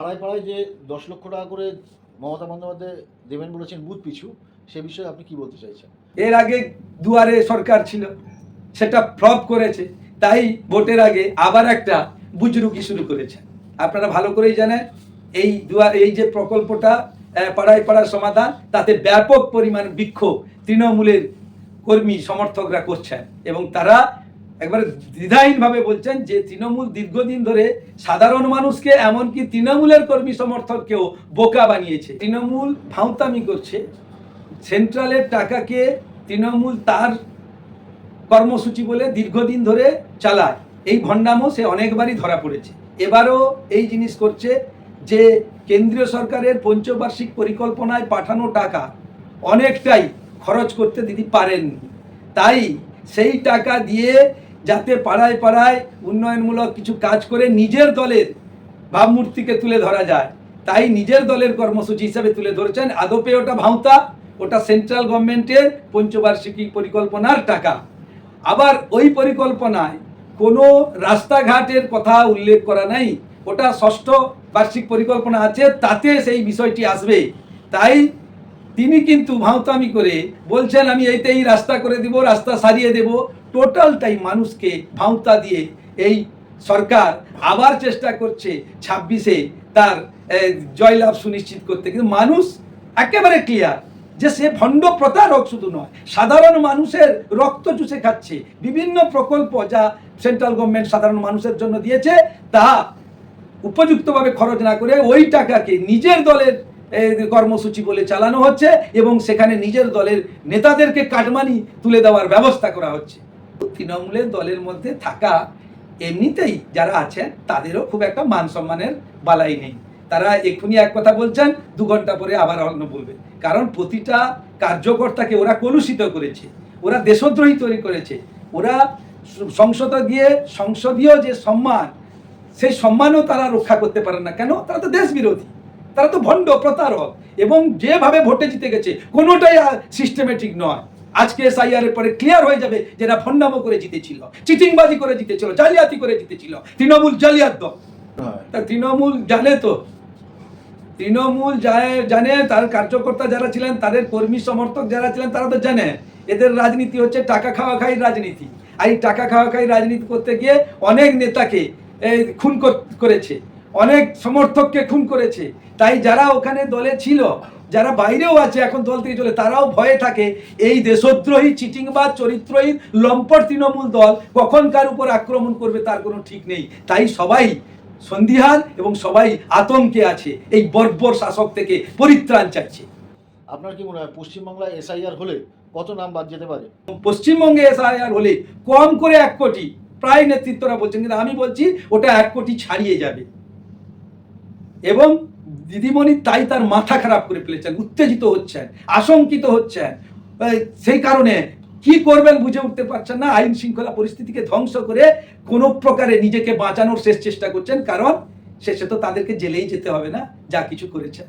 পাড়ায় পাড়ায় যে দশ লক্ষ টাকা করে মমতা বন্দ্যোপাধ্যায় দেবেন বলেছেন বুথ পিছু, সে বিষয়ে আপনি কি বলতে চাইছেন? এর আগে দুয়ারে সরকার ছিল, সেটা ফ্লপ করেছে, তাই ভোটের আগে আবার একটা বুজরুকি শুরু করেছে। আপনারা ভালো করেই জানেন, এই দুয়ার, এই যে প্রকল্পটা পাড়ায় পাড়ার সমাধান, তাতে ব্যাপক পরিমাণ বিক্ষোভ তৃণমূলের কর্মী সমর্থকরা করছেন এবং তারা একবারে দ্বিধাহীনভাবে বলছেন যে তৃণমূল দীর্ঘদিন ধরে সাধারণ মানুষকে, এমনকি তৃণমূলের কর্মী সমর্থককেও বোকা বানিয়েছে। তৃণমূল ভাঁওতামি করছে। সেন্ট্রালের টাকাকে তৃণমূল তার কর্মসূচি বলে দীর্ঘদিন ধরে চালায়। এই ভণ্ডামও সে অনেকবারই ধরা পড়েছে। এবারও এই জিনিস করছে যে কেন্দ্রীয় সরকারের পঞ্চবার্ষিক পরিকল্পনায় পাঠানো টাকা অনেকটাই খরচ করতে দিদি পারেননি। তাই সেই টাকা দিয়ে যাতে পাড়ায় পাড়ায় উন্নয়নমূলক কিছু কাজ করে নিজের দলের ভাবমূর্তিকে তুলে ধরা যায়। তাই নিজের দলের কর্মসূচি হিসাবে তুলে ধরেছেন আদপে ওটা ভাঁওতা, ওটা সেন্ট্রাল গভর্নমেন্টের পঞ্চবার্ষিকী পরিকল্পনার টাকা। আবার ওই পরিকল্পনায় কোনো রাস্তাঘাটের কথা উল্লেখ করা নাই। ওটা ষষ্ঠ বার্ষিক পরিকল্পনা আছে, তাতে সেই বিষয়টি আসবে। তাই তিনি কিন্তু ভাঁওতামি করে বলছেন, আমি এইতেই রাস্তা করে দিব, রাস্তা সারিয়ে দেব। টোটালটাই মানুষকে ভাঁওতা দিয়ে এই সরকার আবার চেষ্টা করছে ছাব্বিশে তার জয়লাভ সুনিশ্চিত করতে। কিন্তু মানুষ একেবারে ক্লিয়ার যে সে ভণ্ড প্রতারক শুধু নয়, সাধারণ মানুষের রক্ত চুষে খাচ্ছে। বিভিন্ন প্রকল্প যা সেন্ট্রাল গভর্নমেন্ট সাধারণ মানুষের জন্য দিয়েছে, তা উপযুক্তভাবে খরচ না করে ওই টাকাকে নিজের দলের কর্মসূচি বলে চালানো হচ্ছে এবং সেখানে নিজের দলের নেতাদেরকে কাটমানি তুলে দেওয়ার ব্যবস্থা করা হচ্ছে। তৃণমূলের দলের মধ্যে থাকা এমনিতেই যারা আছেন, তাদেরও খুব একটা মান সম্মানের বালাই নেই। তারা এক্ষুনি এক কথা বলছেন, দু ঘণ্টা পরে আবার অন্য বলবে। কারণ প্রতিটা কার্যকর্তাকে ওরা কলুষিত করেছে, ওরা দেশদ্রোহী তৈরি করেছে। ওরা সংসদে গিয়ে সংসদীয় যে সম্মান, সেই সম্মানও তারা রক্ষা করতে পারে না। কেন? তারা তো দেশ বিরোধী তারা তো ভণ্ড প্রতারক। এবং যেভাবে ভোটে জিতে গেছে, কোনোটাই সিস্টেমেটিক নয়। আজকে এসআইআর এর পরে ক্লিয়ার হয়ে যাবে যে এরা ভণ্ডামো করে জিতেছিল চিটিংবাজি করে জিতেছিল জালিয়াতি করে জিতেছিল। তৃণমূল জালিয়াত দল। তা তৃণমূল জানে তো। তৃণমূল জানে তার কার্যকর্তা যারা ছিলেন তাদের কর্মী সমর্থক যারা ছিলেন তারা তো জানে। এদের রাজনীতি হচ্ছে টাকা খাওয়া খাই রাজনীতি। আর এই টাকা খাওয়া খাই রাজনীতি করতে গিয়ে অনেক নেতাকে খুন করেছে। অনেক সমর্থককে খুন করেছে। তাই যারা ওখানে দলে ছিল যারা বাইরেও আছে এখন দল থেকে চলে তারাও ভয়ে থাকে এই দেশদ্রোহী চিটিংবাজ চরিত্রহীন লম্পট তৃণমূল দল কখন কার উপর আক্রমণ করবে তার কোনো ঠিক নেই। তাই সবাই সন্দিহান এবং সবাই আতঙ্কে আছে এই বর্বর শাসক থেকে পরিত্রাণ চাইছে। আপনার কি মনে হয় পশ্চিমবাংলায় এসআইআর হলে কত নাম বাদ যেতে পারে? পশ্চিমবঙ্গে এসআইআর হলে কম করে এক কোটি প্রায় নেতৃত্বরা বলছেন কিন্তু আমি বলছি ওটা এক কোটি ছাড়িয়ে যাবে। এবং দিদিমণি তাই তার মাথা খারাপ করে ফেলেছেন, উত্তেজিত হচ্ছেন, আশঙ্কিত হচ্ছেন। সেই কারণে কি করবেন বুঝে উঠতে পারছেন না, আইন শৃঙ্খলা পরিস্থিতিকে ধ্বংস করে কোনো প্রকারে নিজেকে বাঁচানোর শেষ চেষ্টা করছেন, কারণ শেষে তো তাদেরকে জেলেই যেতে হবে না, যা কিছু করেছেন।